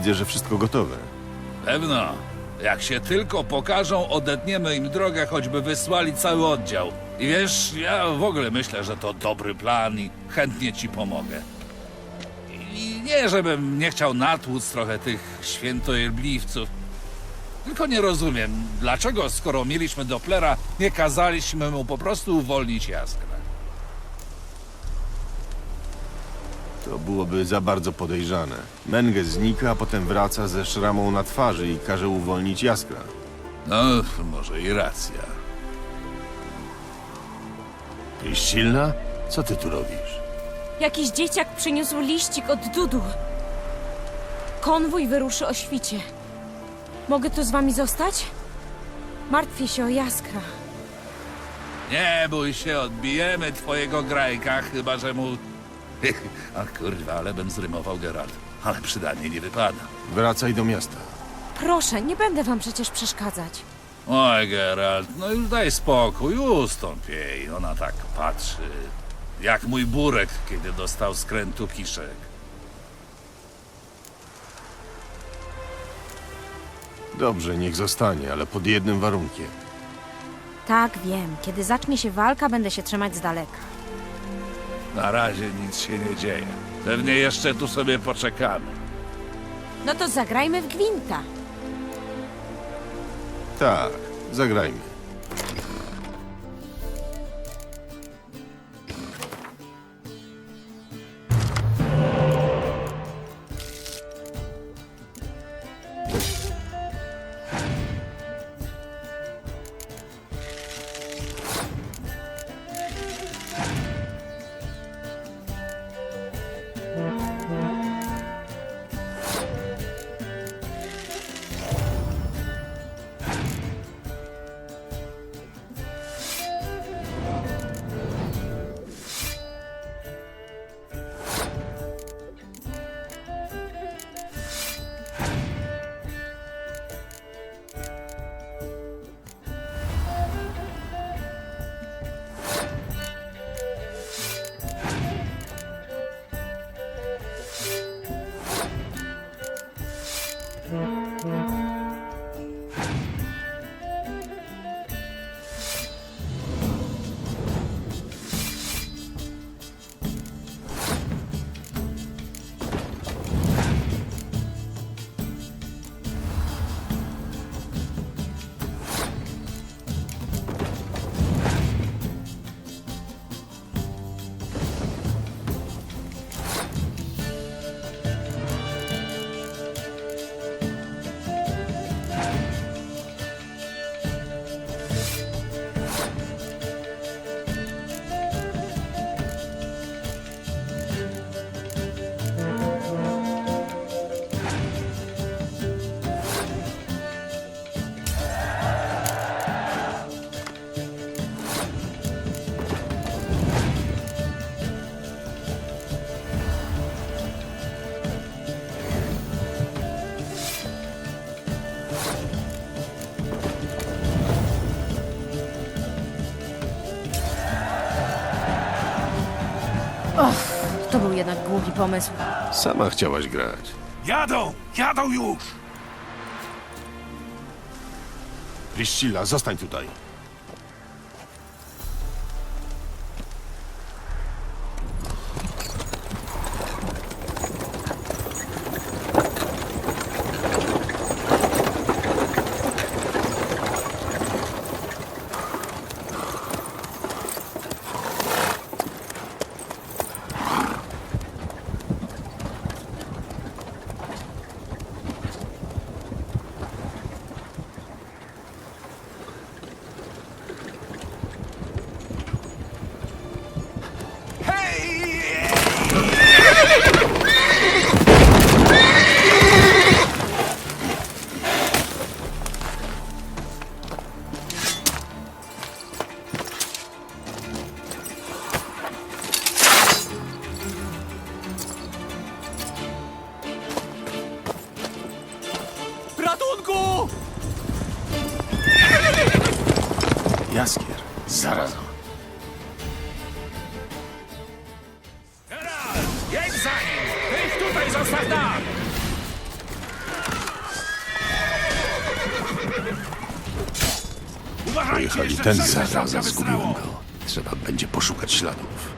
Widzę, że wszystko gotowe. Pewno. Jak się tylko pokażą, odetniemy im drogę, choćby wysłali cały oddział. I wiesz, ja w ogóle myślę, że to dobry plan i chętnie ci pomogę. I nie, żebym nie chciał natłuc trochę tych świętojebliwców. Tylko nie rozumiem, dlaczego skoro mieliśmy Dopplera, nie kazaliśmy mu po prostu uwolnić jaskra. To byłoby za bardzo podejrzane. Menge znika, a potem wraca ze szramą na twarzy i każe uwolnić jaskra. No, może i racja. Silna? Co ty tu robisz? Jakiś dzieciak przyniósł liścik od Dudu. Konwój wyruszy o świcie. Mogę tu z wami zostać? Martwię się o Jaskra. Nie bój się, odbijemy twojego grajka, chyba że mu... A kurwa, ale bym zrymował Geralt. Ale przydanie nie wypada. Wracaj do miasta. Proszę, nie będę wam przecież przeszkadzać. Oj, Geralt, no już daj spokój, ustąp jej. Ona tak patrzy, jak mój burek, kiedy dostał skrętu kiszek. Dobrze, niech zostanie, ale pod jednym warunkiem. Tak, wiem. Kiedy zacznie się walka, będę się trzymać z daleka. Na razie nic się nie dzieje. Pewnie jeszcze tu sobie poczekamy. No to zagrajmy w gwinta. Tak, zagrajmy. Jednak głupi pomysł. Sama chciałaś grać. Jadą! Jadą już! Priscilla, zostań tutaj. Ten zaraza, zgubiłem go. Trzeba będzie poszukać śladów.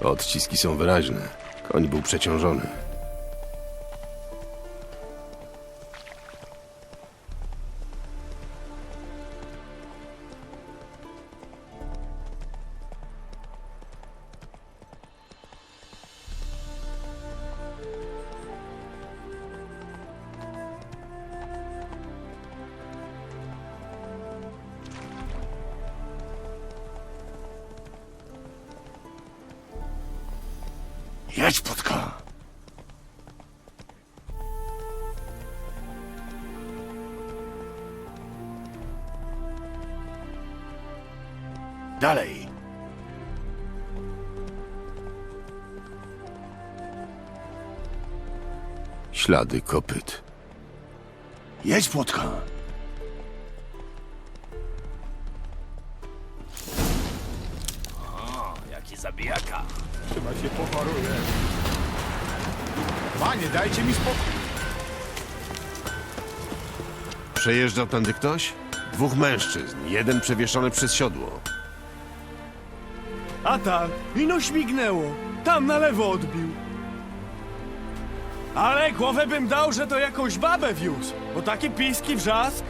Odciski są wyraźne. Koń był przeciążony. Jedź, Płotka! Dalej! Ślady kopyt. Jedź, Płotka! Jaki zabijaka. Chyba się pochoruje. Panie, dajcie mi spokój. Przejeżdżał tędy ktoś? Dwóch mężczyzn, jeden przewieszony przez siodło. A tak, ino śmignęło. Tam na lewo odbił. Ale głowę bym dał, że to jakąś babę wiózł, bo taki piski wrzask.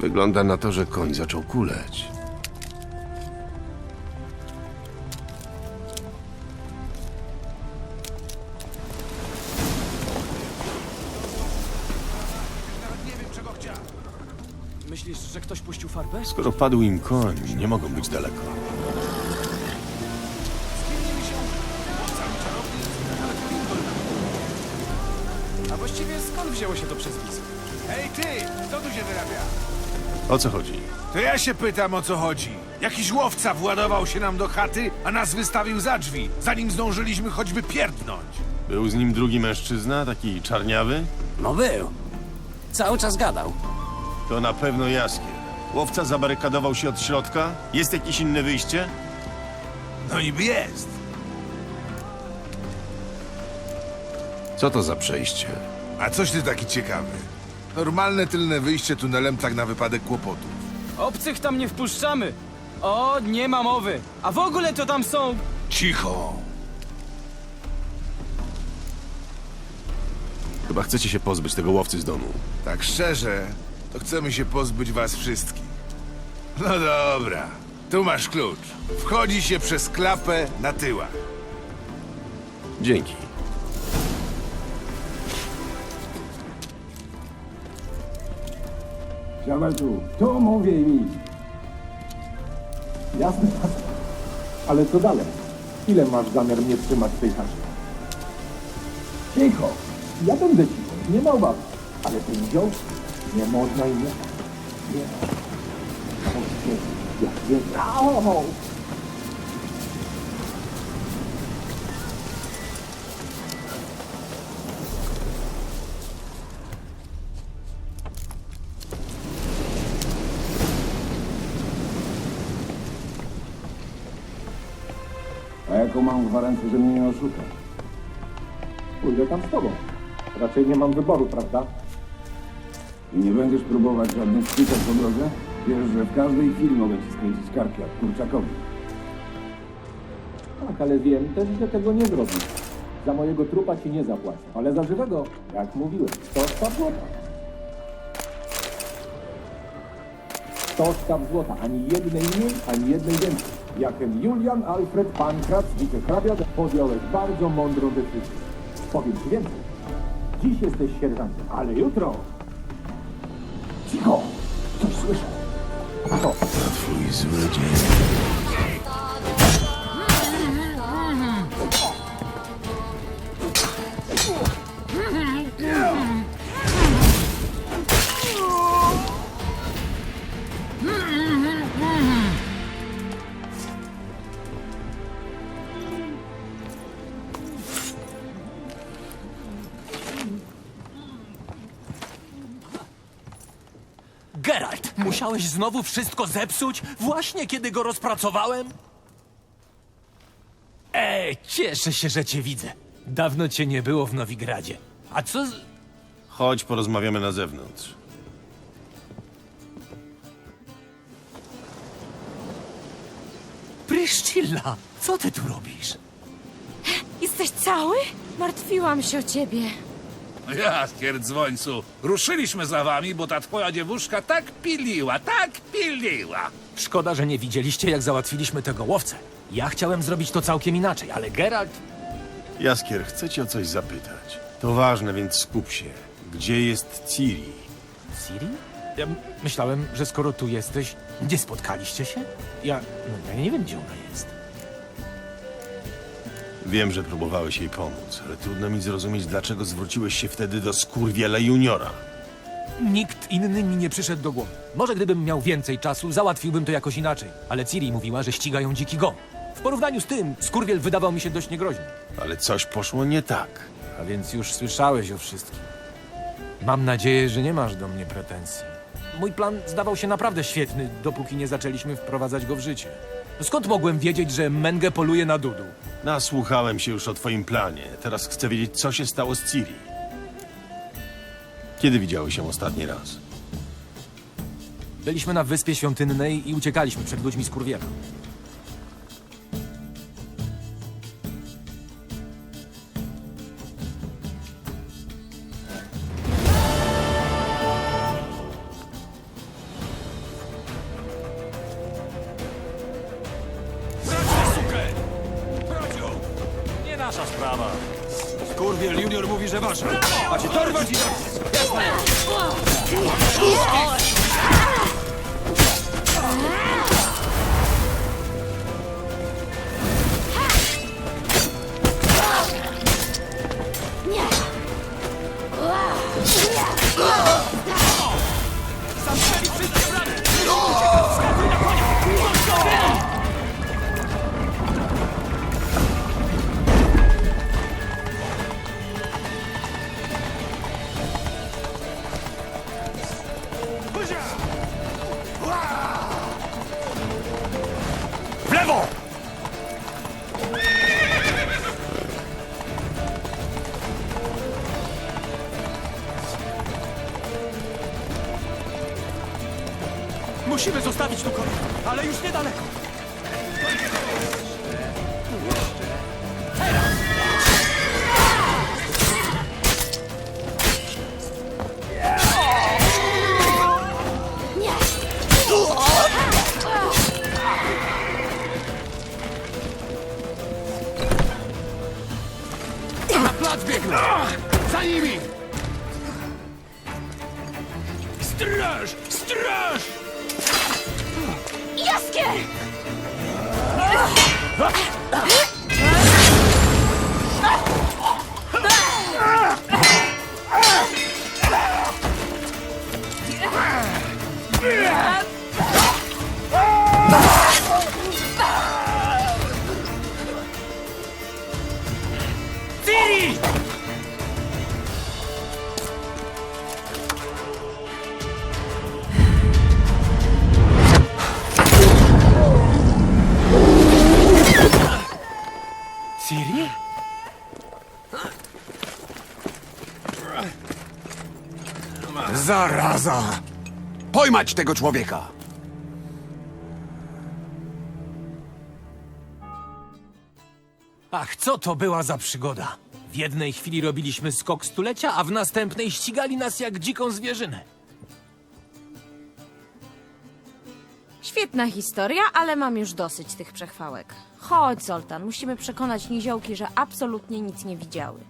Wygląda na to, że koń zaczął kuleć. Myślisz, że ktoś puścił farbę? Skoro padł im koń, nie mogą być daleko. A właściwie skąd wzięło się to przezwisko? Ej, ty! Co tu się wyrabia? O co chodzi? To ja się pytam, o co chodzi. Jakiś łowca władował się nam do chaty, a nas wystawił za drzwi, zanim zdążyliśmy choćby pierdnąć. Był z nim drugi mężczyzna, taki czarniawy? No był. Cały czas gadał. To na pewno jaskier. Łowca zabarykadował się od środka? Jest jakieś inne wyjście? No niby jest. Co to za przejście? A coś ty taki ciekawy? Normalne tylne wyjście tunelem tak na wypadek kłopotów. Obcych tam nie wpuszczamy. O, nie ma mowy. A w ogóle to tam są... Cicho. Chyba chcecie się pozbyć tego łowcy z domu. Tak szczerze, to chcemy się pozbyć was wszystkich. No dobra. Tu masz klucz. Wchodzi się przez klapę na tyłach. Dzięki. Tu. Tu mówię mi. Jasne. Ale co dalej? Ile masz zamiar mnie trzymać w tej chacie? Cicho. Ja będę cicho. Nie ma obawy. Ale ten wziął? Nie można i nie. Nie. Jak wiem. gwarancji, że mnie nie oszuka. Pójdę tam z tobą. Raczej nie mam wyboru, prawda? I nie będziesz próbować żadnych sztuczek po drodze? Wiesz, że w każdej chwili mogę ci skręcić karki jak kurczakowi. Tak, ale wiem też, że tego nie zrobisz. Za mojego trupa ci nie zapłacę, ale za żywego, jak mówiłem, to ta. 100 sztab złota, ani jednej mniej, ani jednej więcej. Jakem Julian Alfred Pankrat wicehrabia, podjąłeś bardzo mądrą decyzję. Powiem ci więcej. Dziś jesteś sierżantem, ale jutro... Cicho! Coś słyszę. To... Twój. Musiałeś znowu wszystko zepsuć, właśnie kiedy go rozpracowałem? Ej, cieszę się, że cię widzę. Dawno cię nie było w Nowigradzie. A co z... Chodź, porozmawiamy na zewnątrz. Pryszcilla, co ty tu robisz? Jesteś cały? Martwiłam się o ciebie. Jaskier dzwońcu, ruszyliśmy za wami, bo ta twoja dziewuszka tak piliła, tak piliła. Szkoda, że nie widzieliście, jak załatwiliśmy tego łowcę. Ja chciałem zrobić to całkiem inaczej, ale Geralt... Jaskier, chcę cię o coś zapytać. To ważne, więc skup się. Gdzie jest Ciri? Ciri? Ja m- myślałem, że skoro tu jesteś, gdzie spotkaliście się? Ja... No, ja nie wiem, gdzie ona jest. Wiem, że próbowałeś jej pomóc, ale trudno mi zrozumieć, dlaczego zwróciłeś się wtedy do Skurwiela Juniora. Nikt inny mi nie przyszedł do głowy. Może gdybym miał więcej czasu, załatwiłbym to jakoś inaczej. Ale Ciri mówiła, że ścigają dziki gon. W porównaniu z tym, Skurwiel wydawał mi się dość niegroźny. Ale coś poszło nie tak. A więc już słyszałeś o wszystkim. Mam nadzieję, że nie masz do mnie pretensji. Mój plan zdawał się naprawdę świetny, dopóki nie zaczęliśmy wprowadzać go w życie. Skąd mogłem wiedzieć, że Menge poluje na Dudu? Nasłuchałem się już o twoim planie. Teraz chcę wiedzieć, co się stało z Ciri. Kiedy widziałeś się ostatni raz? Byliśmy na Wyspie Świątynnej i uciekaliśmy przed ludźmi z Kurwiela. Musimy zostawić tu konia, ale już niedaleko. Za nimi! Straż! Straż! Jaskier! Ciri? Zaraza! Pojmać tego człowieka! Ach, co to była za przygoda? W jednej chwili robiliśmy skok stulecia, a w następnej ścigali nas jak dziką zwierzynę. Świetna historia, ale mam już dosyć tych przechwałek. Chodź, Zoltan, musimy przekonać niziołki, że absolutnie nic nie widziały.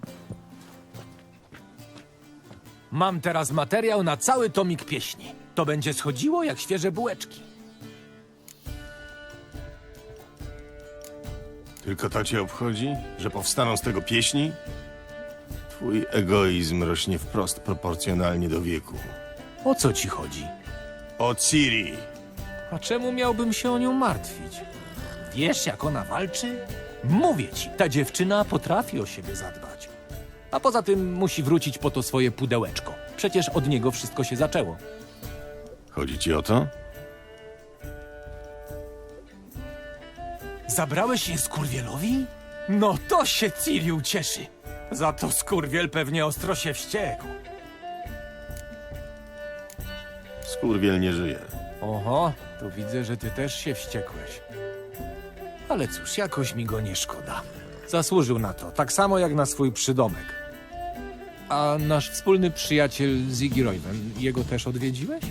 Mam teraz materiał na cały tomik pieśni. To będzie schodziło jak świeże bułeczki. Tylko to cię obchodzi? Że powstaną z tego pieśni? Twój egoizm rośnie wprost proporcjonalnie do wieku. O co ci chodzi? O Ciri! A czemu miałbym się o nią martwić? Wiesz, jak ona walczy? Mówię ci, ta dziewczyna potrafi o siebie zadbać. A poza tym musi wrócić po to swoje pudełeczko. Przecież od niego wszystko się zaczęło. Chodzi ci o to? Zabrałeś je skurwielowi? No to się Ciri ucieszy. Za to skurwiel pewnie ostro się wściekł. Skurwiel nie żyje. Oho, to widzę, że ty też się wściekłeś. Ale cóż, jakoś mi go nie szkoda. Zasłużył na to, tak samo jak na swój przydomek. A nasz wspólny przyjaciel Ziggy Royven, jego też odwiedziłeś?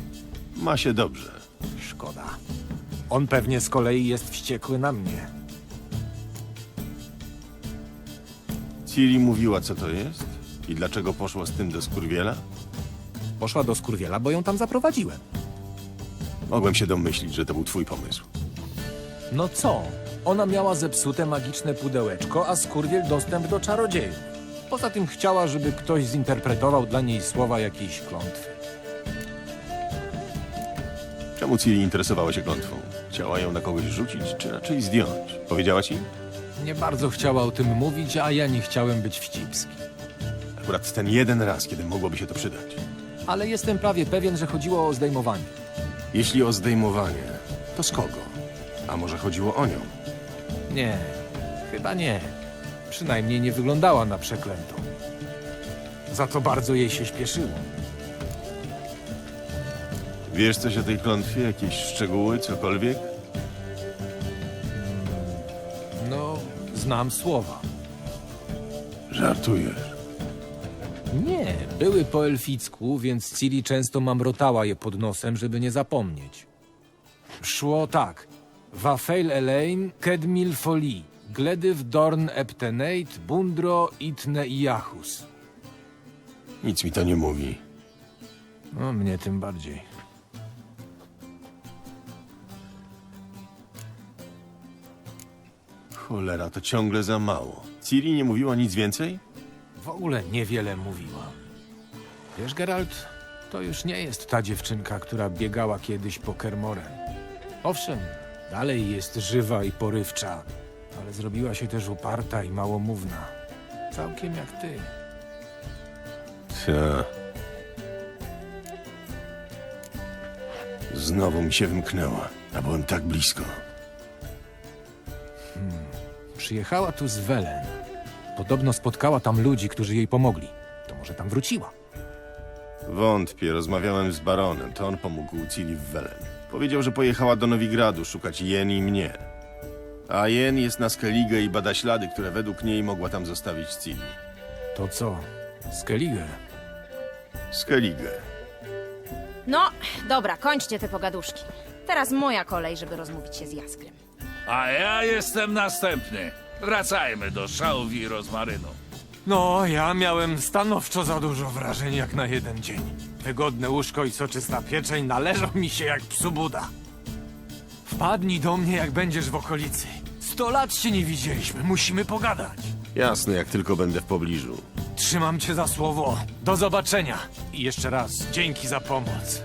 Ma się dobrze. Szkoda. On pewnie z kolei jest wściekły na mnie. Ciri mówiła, co to jest? I dlaczego poszła z tym do skurwiela? Poszła do skurwiela, bo ją tam zaprowadziłem. Mogłem się domyślić, że to był twój pomysł. No co? Ona miała zepsute magiczne pudełeczko, a skurwiel dostęp do czarodziejów. Poza tym chciała, żeby ktoś zinterpretował dla niej słowa jakiejś klątwy. Czemu Ciri interesowała się klątwą? Chciała ją na kogoś rzucić, czy raczej zdjąć? Powiedziała ci? Nie bardzo chciała o tym mówić, a ja nie chciałem być wścibski. Akurat ten jeden raz, kiedy mogłoby się to przydać. Ale jestem prawie pewien, że chodziło o zdejmowanie. Jeśli o zdejmowanie, to z kogo? A może chodziło o nią? Nie, chyba nie. Przynajmniej nie wyglądała na przeklętą. Za to bardzo jej się śpieszyło. Wiesz coś o tej klątwie? Jakieś szczegóły, cokolwiek? No, znam słowa. Żartujesz. Nie, były po elficku, więc Ciri często mamrotała je pod nosem, żeby nie zapomnieć. Szło tak. Wafeil Elaine, Kedmil Foli, Gledyw Dorn Eptenate, Bundro Itne i Jachus. Nic mi to nie mówi. No, mnie tym bardziej. Cholera, to ciągle za mało. Ciri nie mówiła nic więcej? W ogóle niewiele mówiła. Wiesz, Geralt, to już nie jest ta dziewczynka, która biegała kiedyś po Kermoren. Owszem, dalej jest żywa i porywcza, ale zrobiła się też uparta i małomówna. Całkiem jak ty. Ta. Znowu mi się wymknęła, a byłem tak blisko. Przyjechała tu z Welen. Podobno spotkała tam ludzi, którzy jej pomogli. To może tam wróciła. Wątpię, rozmawiałem z baronem, to on pomógł Ciri w Welen. Powiedział, że pojechała do Nowigradu szukać Jen i mnie. A Jen jest na Skellige i bada ślady, które według niej mogła tam zostawić Ciri. To co? Skellige. Skellige. No, dobra, kończcie te pogaduszki. Teraz moja kolej, żeby rozmówić się z Jaskrem. A ja jestem następny. Wracajmy do szałwi i rozmarynu. No, ja miałem stanowczo za dużo wrażeń jak na jeden dzień. Wygodne łóżko i soczysta pieczeń należą mi się jak psu Buda. Wpadnij do mnie, jak będziesz w okolicy. Sto lat się nie widzieliśmy, musimy pogadać. Jasne, jak tylko będę w pobliżu. Trzymam cię za słowo. Do zobaczenia. I jeszcze raz dzięki za pomoc.